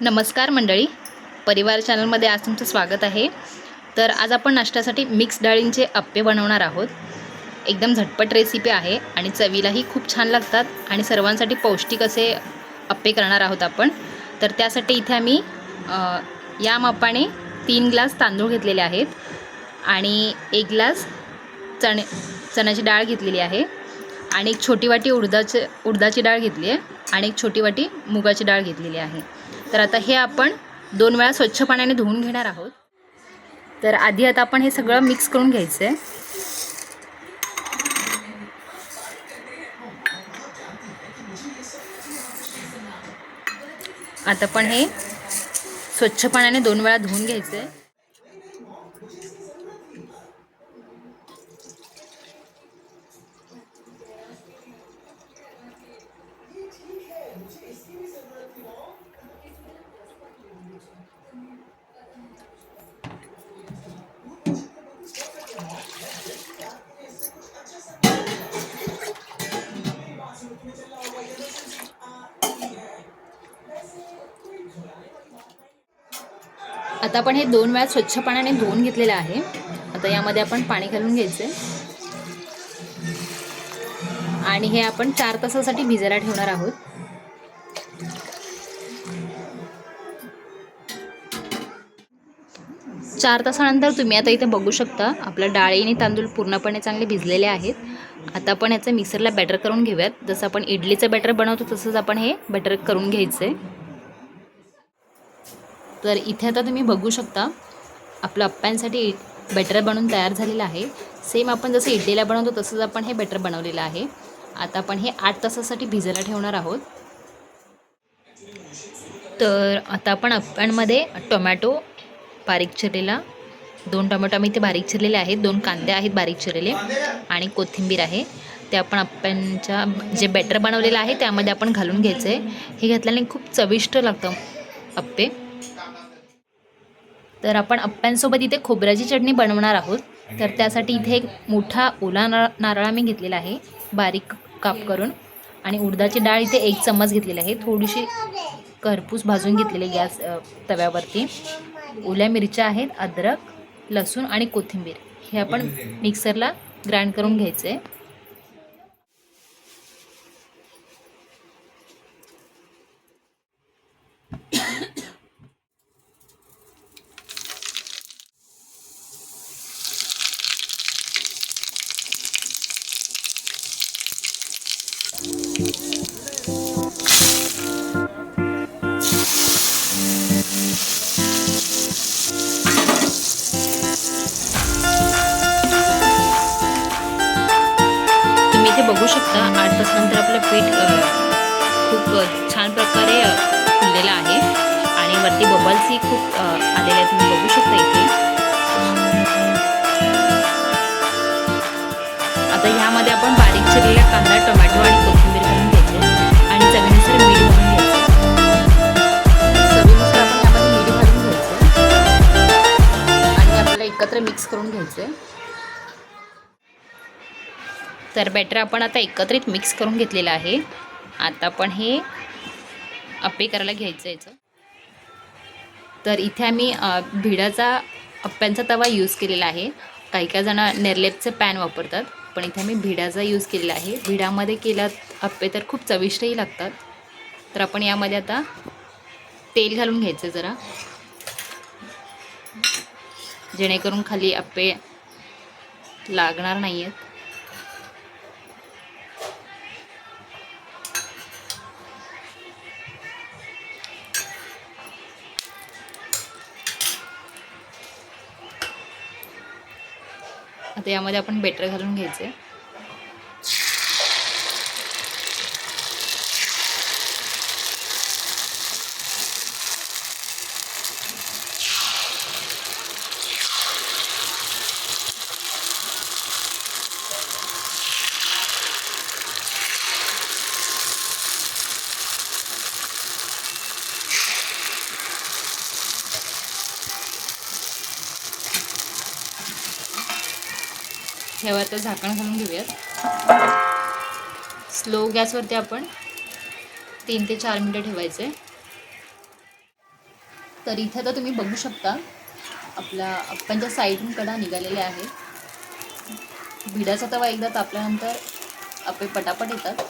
नमस्कार मंडळी. परिवार चॅनलमध्ये आज तुमचं स्वागत आहे. तर आज आपण नाश्त्यासाठी मिक्स डाळींचे अप्पे बनवणार आहोत. एकदम झटपट रेसिपी आहे आणि चवीलाही खूप छान लागतात आणि सर्वांसाठी पौष्टिक असे अप्पे करणार आहोत आपण. तर त्यासाठी इथे आम्ही या मापाने तीन ग्लास तांदूळ घेतलेले आहेत आणि एक ग्लास चणे चण्याची डाळ घेतलेली आहे आणि एक छोटी वाटी उडदाचे उडदाची डाळ घेतली आहे. आणि एक छोटी वाटी मुगाची डाळ घेतलेली आहे. तर आता हे आपण दोन वेळा स्वच्छ पाण्याने धुवून घेणार आहोत. तर आधी आता आपण हे सगळं मिक्स करून घ्यायचं आहे आता पण हे स्वच्छ पाण्याने दोन वेळा धुवून घ्यायचं आहे आता आपण हे दोन वेळा स्वच्छ पाण्याने धुवून घेतलेलं आहे. आता यामध्ये आपण पाणी घालून घ्यायचं आहे आणि हे आपण चार तासासाठी भिजायला ठेवणार आहोत. चार तासानंतर तुम्ही आता इथे बघू शकता आपलं डाळी आणि तांदूळ पूर्णपणे चांगले भिजलेले आहेत. आता आपण याचं मिक्सरला बॅटर करून घेऊयात. जसं आपण इडलीचं बॅटर बनवतो तसंच आपण हे बॅटर करून घ्यायचं आहे तर इथे आता तुम्ही बघू शकता आपलं अप्प्यांसाठी बॅटर बनवून तयार झालेलं आहे. सेम आपण जसं इडलीला बनवतो तसंच आपण हे बॅटर बनवलेलं आहे. आता आपण हे आठ तासासाठी भिजायला ठेवणार आहोत. तर आता आपण अप्प्यांमध्ये टोमॅटो बारीक चिरलेला दोन टोमॅटो आम्ही इथे बारीक चिरलेले आहेत दोन कांदे आहेत बारीक चिरलेले आणि कोथिंबीर आहे. ते आपण अप्प्यांच्या जे बॅटर बनवलेलं आहे त्यामध्ये आपण घालून घ्यायचं आहे हे घातल्याने खूप चविष्ट लागतं अप्पे. तर आपण अप्प्यांसोबत इथे खोबऱ्याची चटणी बनवणार आहोत. तर त्यासाठी इथे एक मोठा ओला नारळ नारळ आम्ही घेतलेला आहे बारीक काप करून. आणि उडदाची डाळ इथे एक चम्मच घेतलेली आहे. थोडीशी करपूस भाजून घेतलेली गॅस तव्यावरती. ओल्या मिरच्या आहेत अद्रक लसूण आणि कोथिंबीर. हे आपण मिक्सरला ग्राइंड करून घ्यायचं. आहे बघू शकता. आठ तासानंतर आपलं पीठ खूप छान प्रकारे फुललेलं आहे. आणि वरती बबल्सही खूप आलेले आहेत. तुम्ही बघू शकता इथे. आता ह्यामध्ये आपण बारीक चिरलेला कांदा टोमॅटो आणि कोथिंबीर घालून घ्यायचे आणि चवीनुसार मीठ घालून घ्यायचं चवीनुसार आपण ह्यामध्ये मीठ घालून घ्यायचं आणि आपल्याला एकत्र मिक्स करून घ्यायचं आहे. तर बॅटर आपण आता एकत्रित मिक्स करून घेतलेलं आहे. आता आपण हे अप्पे करायला घ्यायचं याचं. तर इथे आम्ही भिडाचा अप्प्यांचा तवा यूज केलेला आहे. काही काही जण नेरलेपचं पॅन वापरतात पण इथे आम्ही भिडाचा यूज केलेला आहे. भिडामध्ये केलात अप्पे तर खूप चविष्टही लागतात. तर आपण यामध्ये आता तेल घालून घ्यायचं जरा. जेणेकरून खाली अप्पे लागणार नाही आहेत आता यामध्ये आपण बेटर घालून घ्यायचं आहे. ह्यावर तर झाकण घालून घेऊयात. स्लो गॅसवरती आपण तीन ते चार मिनटं ठेवायचे. तर इथे तर तुम्ही बघू शकता आपला अप्पांच्या साईडहून कडा निघालेल्या आहेत भिडाचा तवा एकदा तापल्यानंतर आपले पटापट येतात.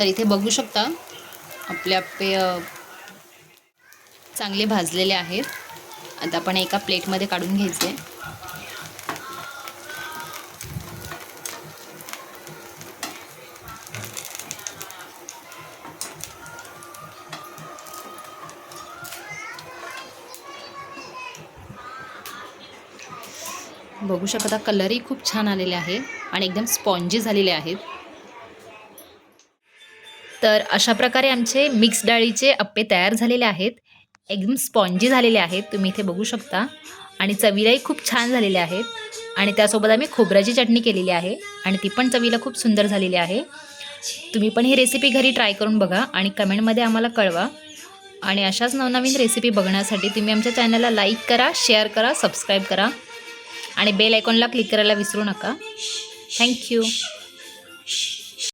तर इथे बघू शकता आपले पे चांगले भाजलेले आहेत. आता आपण एका प्लेटमध्ये काढून घ्यायचे. बघू शकता कलरही खूप छान आलेले आहे आणि एकदम स्पॉन्जी झालेले आहेत. तर अशा प्रकारे आमचे मिक्स डाळीचे अप्पे तयार झालेले आहेत. एकदम स्पॉन्जी झालेले आहेत. तुम्ही इथे बघू शकता. आणि चवीलाही खूप छान झालेले आहेत. आणि त्यासोबत आम्ही खोबऱ्याची चटणी केलेली आहे. आणि ती पण चवीला खूप सुंदर झालेली आहे. तुम्ही पण ही रेसिपी घरी ट्राय करून बघा आणि कमेंटमध्ये आम्हाला कळवा. आणि अशाच नवनवीन रेसिपी बघण्यासाठी तुम्ही आमच्या चॅनलला लाईक करा शेअर करा सबस्क्राईब करा. आणि बेल आयकॉनला क्लिक करायला विसरू नका. थँक्यू